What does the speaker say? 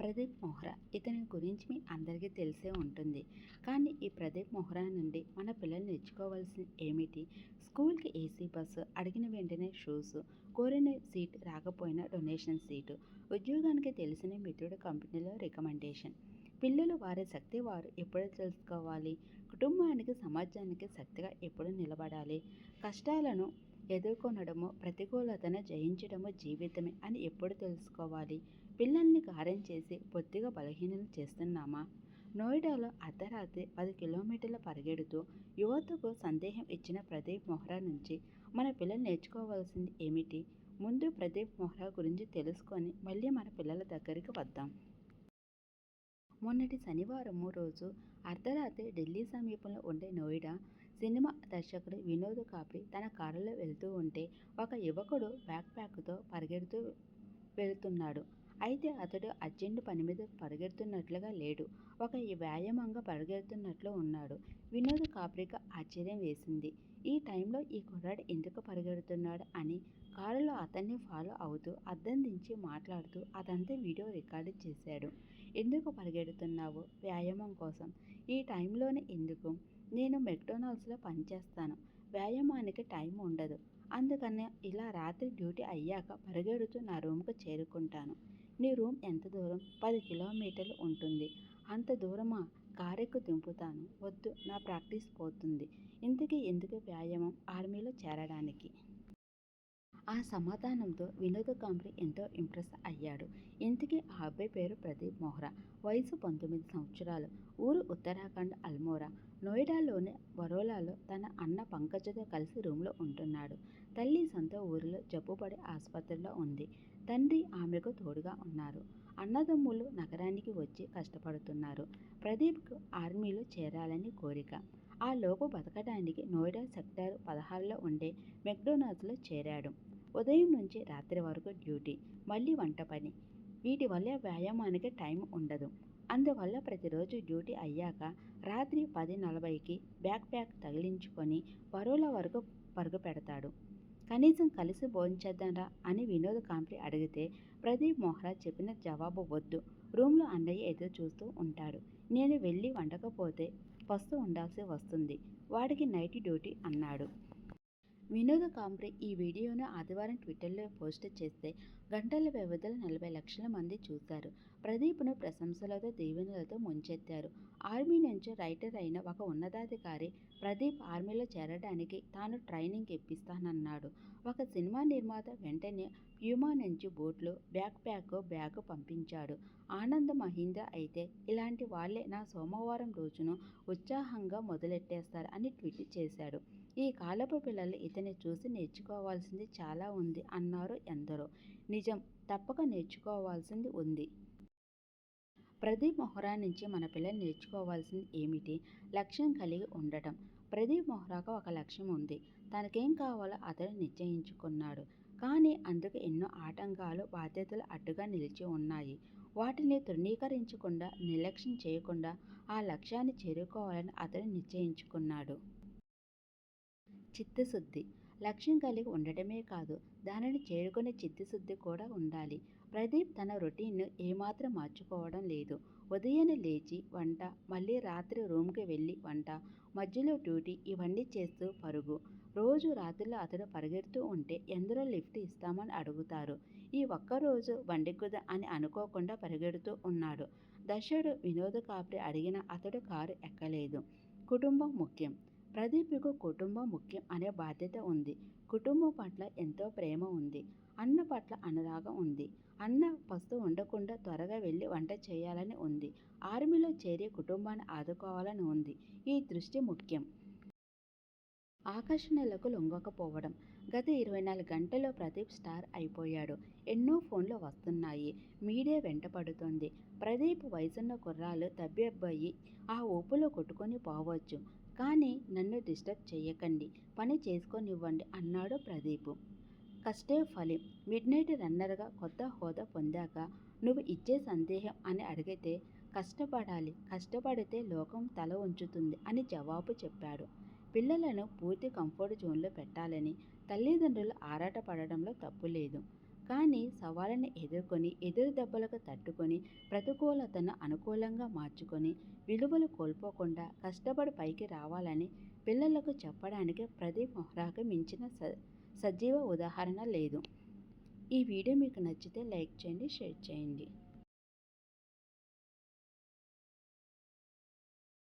ప్రదీప్ మొహ్రా ఇతని గురించి మీ అందరికీ తెలిసే ఉంటుంది. కానీ ఈ ప్రదీప్ మొహ్రా నుండి మన పిల్లలు నేర్చుకోవాల్సింది ఏమిటి? స్కూల్కి ఏసీ బస్సు అడిగిన వెంటనే షూస్ కోరిన సీట్ రాకపోయినా డొనేషన్ సీటు ఉద్యోగానికి తెలిసిన మిత్రుడు కంపెనీలో రికమెండేషన్. పిల్లలు వారి శక్తి వారు ఎప్పుడు తెలుసుకోవాలి? కుటుంబానికి సమాజానికి శక్తిగా ఎప్పుడు నిలబడాలి? కష్టాలను ఎదుర్కొనడము ప్రతికూలతను జయించడము జీవితమే అని ఎప్పుడు తెలుసుకోవాలి? పిల్లల్ని కారం చేసి బొత్తిగా బలహీనం చేస్తున్నామా? నోయిడాలో అర్ధరాత్రి పది కిలోమీటర్ల పరిగెడుతూ యువతకు సందేహం ఇచ్చిన ప్రదీప్ మొహ్రా నుంచి మన పిల్లలు నేర్చుకోవాల్సింది ఏమిటి? ముందు ప్రదీప్ మొహ్రా గురించి తెలుసుకొని మళ్ళీ మన పిల్లల దగ్గరికి వద్దాం. మొన్నటి శనివారము రోజు అర్ధరాత్రి ఢిల్లీ సమీపంలో ఉండే నోయిడా సినిమా దర్శకుడు వినోద్ కాప్రి తన కారులో వెళ్తూ ఉంటే ఒక యువకుడు బ్యాక్ ప్యాక్తో పరిగెడుతూ వెళ్తున్నాడు. అయితే అతడు అర్జెంటు పని మీద పరిగెడుతున్నట్లుగా లేడు. ఒక వ్యాయామంగా పరిగెడుతున్నట్లు ఉన్నాడు. వినోద్ కాప్రిక ఆశ్చర్యం వేసింది. ఈ టైంలో ఈ కుర్రాడు ఎందుకు పరిగెడుతున్నాడు అని కారులో అతన్ని ఫాలో అవుతూ అద్దం దించి మాట్లాడుతూ అదంతా వీడియో రికార్డు చేశాడు. ఎందుకు పరిగెడుతున్నావు వ్యాయామం కోసం? ఈ టైంలోనే ఎందుకు? నేను మెక్డొనాల్డ్స్లో పనిచేస్తాను వ్యాయామానికి టైం ఉండదు. అందుకనే ఇలా రాత్రి డ్యూటీ అయ్యాక పరిగెడుతూ నా రూమ్కు చేరుకుంటాను. నీ రూమ్ ఎంత దూరం? పది కిలోమీటర్లు ఉంటుంది. అంత దూరమా? కారెక్కు దింపుతాను. వద్దు నా ప్రాక్టీస్ పోతుంది. ఇంతకీ ఎందుకు వ్యాయామం? ఆర్మీలో చేరడానికి. ఆ సమాధానంతో వినోద కాంబ్రి ఎంతో ఇంప్రెస్ అయ్యాడు. ఇంతకీ ఆ అబ్బాయి పేరు ప్రదీప్ మొహ్రా. వయసు పంతొమ్మిది సంవత్సరాలు. ఊరు ఉత్తరాఖండ్ అల్మోరా. నోయిడాలోని బరోలాలో తన అన్న పంకజతో కలిసి రూమ్లో ఉంటున్నాడు. తల్లి సొంత ఊరిలో జబ్బుపడి ఆసుపత్రిలో ఉంది. తండ్రి ఆమెకు తోడుగా ఉన్నారు. అన్నదమ్ములు నగరానికి వచ్చి కష్టపడుతున్నారు. ప్రదీప్కు ఆర్మీలో చేరాలని కోరిక. ఆ లోపు బతకడానికి నోయిడా సెక్టార్ పదహారులో ఉండే మెక్డోనాల్డ్స్లో చేరాడు. ఉదయం నుంచి రాత్రి వరకు డ్యూటీ మళ్ళీ వంట పని. వీటి వల్ల వ్యాయామానికి టైం ఉండదు. అందువల్ల ప్రతిరోజు డ్యూటీ అయ్యాక రాత్రి పది నలభైకి బ్యాక్ ప్యాక్ తగిలించుకొని పరువుల వరకు పరుగు పెడతాడు. కనీసం కలిసి భోంచేద్దాంరా అని వినోద్ కాంప్లి అడిగితే ప్రదీప్ మొహ్రా చెప్పిన జవాబు వద్దు. రూమ్లో అన్నయ్య ఎదురు చూస్తూ ఉంటాడు. నేను వెళ్ళి వండకపోతే పస్తు ఉండాల్సి వస్తుంది. వాడికి నైట్ డ్యూటీ అన్నాడు. వినోద్ కాంబ్రే ఈ వీడియోను ఆదివారం ట్విట్టర్లో పోస్ట్ చేస్తే గంటల వ్యవధిలో నలభై లక్షల మంది చూశారు. ప్రదీప్ను ప్రశంసలతో దీవెనలతో ముంచెత్తారు. ఆర్మీ నుంచి రైటర్ అయిన ఒక ఉన్నతాధికారి ప్రదీప్ ఆర్మీలో చేరడానికి తాను ట్రైనింగ్ ఇప్పిస్తానన్నాడు. ఒక సినిమా నిర్మాత వెంటనే ప్యూమా నుంచి బూట్లు బ్యాక్ ప్యాక్ బ్యాగ్ పంపించాడు. ఆనంద్ మహీంద్ర అయితే ఇలాంటి వాళ్ళే నా సోమవారం రోజును ఉత్సాహంగా మొదలెట్టేస్తారు అని ట్వీట్ చేశాడు. ఈ కాలపు పిల్లలు ఇతని చూసి నేర్చుకోవాల్సింది చాలా ఉంది అన్నారు ఎందరో. నిజం తప్పక నేర్చుకోవాల్సింది ఉంది. ప్రదీప్ మొహరా నుంచి మన పిల్లలు నేర్చుకోవాల్సింది ఏమిటి? లక్ష్యం కలిగి ఉండటం. ప్రదీప్ మొహ్రాకు ఒక లక్ష్యం ఉంది. తనకేం కావాలో అతను నిశ్చయించుకున్నాడు. కానీ అందుకు ఎన్నో ఆటంకాలు బాధ్యతలు అడ్డుగా నిలిచి ఉన్నాయి. వాటిని తృణీకరించకుండా నిర్లక్ష్యం చేయకుండా ఆ లక్ష్యాన్ని చేరుకోవాలని అతను నిశ్చయించుకున్నాడు. చిత్తశుద్ధి లక్ష్యం కలిగి ఉండటమే కాదు దానిని చేరుకునే చిత్తశుద్ధి కూడా ఉండాలి. ప్రదీప్ తన రొటీన్ను ఏమాత్రం మార్చుకోవడం లేదు. ఉదయాన్నే లేచి వంట మళ్ళీ రాత్రి రూమ్కి వెళ్ళి వంట మధ్యలో డ్యూటీ ఇవన్నీ చేస్తూ పరుగు. రోజు రాత్రిలో అతడు పరిగెడుతూ ఉంటే ఎందరో లిఫ్ట్ ఇస్తామని అడుగుతారు. ఈ ఒక్కరోజు బండికుద అని అనుకోకుండా పరిగెడుతూ ఉన్నాడు. దశడు వినోద్ కాప్రి అడిగిన అతడు కారు ఎక్కలేదు. కుటుంబం ముఖ్యం. ప్రదీప్కు కుటుంబం ముఖ్యం అనే బాధ్యత ఉంది. కుటుంబం పట్ల ఎంతో ప్రేమ ఉంది. అన్న పట్ల అనురాగం ఉంది. అన్న పస్తు ఉండకుండా త్వరగా వెళ్ళి వంట చేయాలని ఉంది. ఆర్మీలో చేరి కుటుంబాన్ని ఆదుకోవాలని ఉంది. ఈ దృష్టి ముఖ్యం. ఆకర్షణలకు లొంగకపోవడం. గత ఇరవై నాలుగు గంటల్లో ప్రదీప్ స్టార్ అయిపోయాడు. ఎన్నో ఫోన్లు వస్తున్నాయి. మీడియా వెంటపడుతోంది ప్రదీప్ వయసున్న కుర్రాలు తబ్బి ఆ ఊపులో కొట్టుకొని పోవచ్చు. కానీ నన్ను డిస్టర్బ్ చేయకండి పని చేసుకొనివ్వండి అన్నాడు ప్రదీప్. కష్టే ఫలిం. మిడ్ నైట్ రన్నర్గా కొత్త హోదా పొందాక నువ్వు ఇచ్చే సందేహం అని అడిగితే కష్టపడాలి. కష్టపడితే లోకం తల ఉంచుతుంది అని జవాబు చెప్పాడు. పిల్లలను పూర్తి కంఫర్ట్ జోన్లో పెట్టాలని తల్లిదండ్రులు ఆరాటపడడంలో తప్పు లేదు కానీ సవాళ్ళని ఎదుర్కొని ఎదురు దెబ్బలకు తట్టుకొని ప్రతికూలతను అనుకూలంగా మార్చుకొని విలువలు కోల్పోకుండా కష్టపడి పైకి రావాలని పిల్లలకు చెప్పడానికి ప్రదీప్ మొహ్రాకు మించిన స సజీవ ఉదాహరణ లేదు. ఈ వీడియో మీకు నచ్చితే లైక్ చేయండి షేర్ చేయండి.